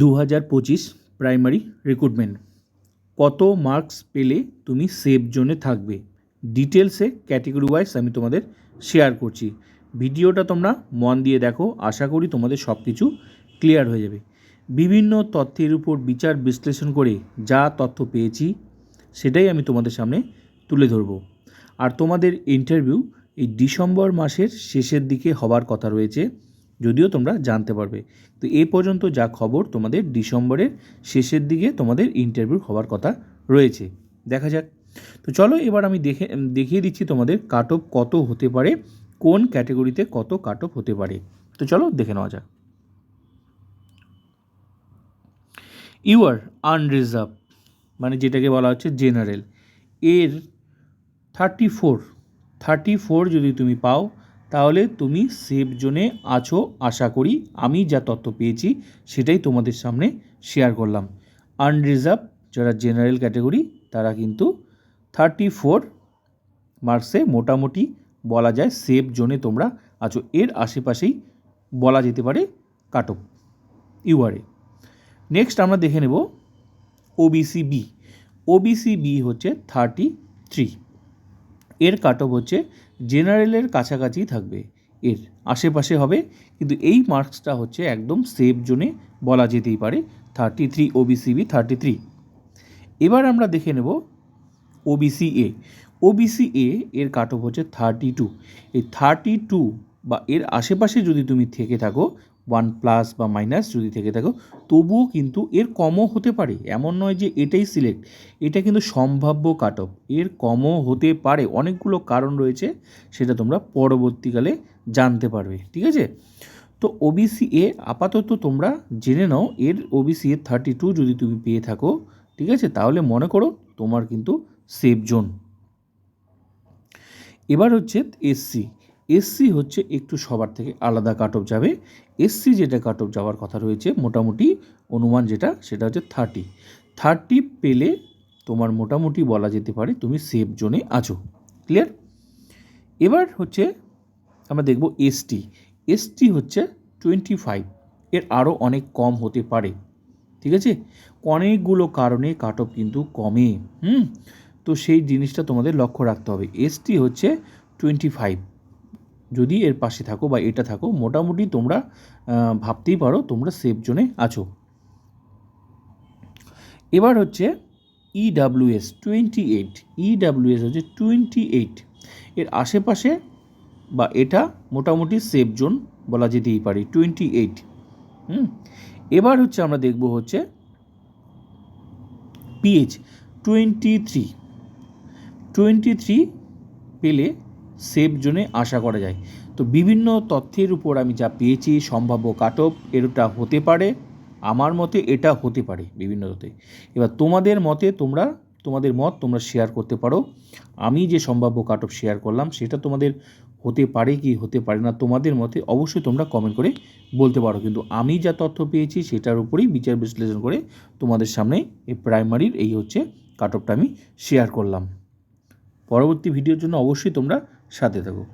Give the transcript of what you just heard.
দু হাজার পঁচিশ প্রাইমারি রিক্রুটমেন্ট কত মার্কস পেলে তুমি সেফ জোনে থাকবে? ডিটেলসে ক্যাটেগরি ওয়াইজ আমি তোমাদের শেয়ার করছি। ভিডিওটা তোমরা মন দিয়ে দেখো, আশা করি তোমাদের সব কিছু ক্লিয়ার হয়ে যাবে। বিভিন্ন তথ্যের উপর বিচার বিশ্লেষণ করে যা তথ্য পেয়েছি, সেটাই আমি তোমাদের সামনে তুলে ধরবো। আর তোমাদের ইন্টারভিউ এই ডিসেম্বর মাসের শেষের দিকে হবার কথা রয়েছে। যদিও তোমরা জানতে পারবে। তো এ পর্যন্ত যা খবর তোমাদের ডিসেম্বরের শেষের দিকে তোমাদের ইন্টারভিউ হওয়ার কথা রয়েছে। দেখা যাক। তো চলো এবার আমি দেখে দেখিয়ে দিচ্ছি তোমাদের কাট অফ কত হতে পারে, কোন ক্যাটাগরিতে কত কাট অফ হতে পারে। তো চলো দেখে নেওয়া যাক। ইউ আর আনরিজার্ভ মানে যেটাকে বলা হচ্ছে জেনারেল এর থার্টি ফোর থার্টি ফোর যদি তুমি পাও তাহলে তুমি সেফ জোনে আছো, আশা করি আমি যা তথ্য পেয়েছি সেটাই তোমাদের সামনে শেয়ার করলাম। আনরিজার্ভ যারা জেনারেল ক্যাটাগরি তারা কিন্তু থার্টি ফোর মার্কসে মোটামুটি বলা যায় সেফ জোনে তোমরা আছো। এর আশেপাশেই বলা যেতে পারে কাটক ইউআরএ নেক্সট আমরা দেখে নেব ওবিসি বি ওবিসি বি হচ্ছে থার্টি থ্রি এর কাট অফ হচ্ছে জেনারেলের কাছাকাছি থাকবে এর আশেপাশে হবে, কিন্তু এই মার্কসটা হচ্ছে একদম সেফ জোনে বলা যেতেই পারে thirty three OBC B thirty three এবার আমরা দেখে নেব ওবিসি এ ওবিসি এ এর কাট অফ হচ্ছে থার্টি টু এই থার্টি টু বা এর আশেপাশে যদি তুমি থেকে থাকো ওয়ান প্লাস বা মাইনাস যদি থেকে থাকো, তবুও কিন্তু এর কমও হতে পারে। এমন নয় যে এটাই সিলেক্ট এটা কিন্তু সম্ভাব্য কাট অফ এর কমও হতে পারে। অনেকগুলো কারণ রয়েছে, সেটা তোমরা পরবর্তীকালে জানতে পারবে। ঠিক আছে? তো ওবিসি এ আপাতত তোমরা জেনে নাও, এর ওবিসি এ থার্টি টু যদি তুমি পেয়ে থাকো, ঠিক আছে? তাহলে মনে করো তোমার কিন্তু সেফ জোন এবার হচ্ছে এসসি এসসি হচ্ছে একটু সবার থেকে আলাদা কাট অফ যাবে। এসসি যেটা কাট অফ যাওয়ার কথা রয়েছে, মোটামুটি অনুমান যেটা, সেটা হচ্ছে থার্টি থার্টি পেলে তোমার মোটামুটি বলা যেতে পারে তুমি সেফ জোনে আছো। ক্লিয়ার এবার হচ্ছে আমরা দেখব এসটি এসটি হচ্ছে টোয়েন্টি ফাইভ এর আরও অনেক কম হতে পারে। ঠিক আছে? অনেকগুলো কারণে কাট অফ কিন্তু কমে। হুম? তো সেই জিনিসটা তোমাদের লক্ষ্য রাখতে হবে। এসটি হচ্ছে টোয়েন্টি ফাইভ যদি এর পাশে থাকো বা এটা থাকো, মোটামুটি তোমরা ভাবতেই পারো তোমরা সেফ জোনে আছো। এবার হচ্ছে ইডাব্লিউএস টোয়েন্টি এইট ইডাব্লিউএস হচ্ছে টোয়েন্টি এইট এর আশেপাশে বা এটা মোটামুটি সেফ জোন বলা যেতেই পারে টোয়েন্টি এইট হুম? এবার হচ্ছে আমরা দেখব হচ্ছে PH twenty three twenty three পেলে সেফ জোনে আশা করা যায়। তো বিভিন্ন তথ্যের উপর আমি যা পেয়েছি, সম্ভাব্য কাটপ এটা হতে পারে, আমার মতে এটা হতে পারে বিভিন্ন তথ্যে। এবার তোমাদের মতে তোমরা, তোমাদের মত তোমরা শেয়ার করতে পারো। আমি যে সম্ভাব্য কাটপ শেয়ার করলাম, সেটা তোমাদের হতে পারে কি হতে পারে না, তোমাদের মতে অবশ্যই তোমরা কমেন্ট করে বলতে পারো। কিন্তু আমি যা তথ্য পেয়েছি, সেটার উপরেই বিচার বিশ্লেষণ করে তোমাদের সামনে এই প্রাইমারির এই হচ্ছে কাটপটা আমি শেয়ার করলাম। পরবর্তী ভিডিওর জন্য অবশ্যই তোমরা সাথে থাকো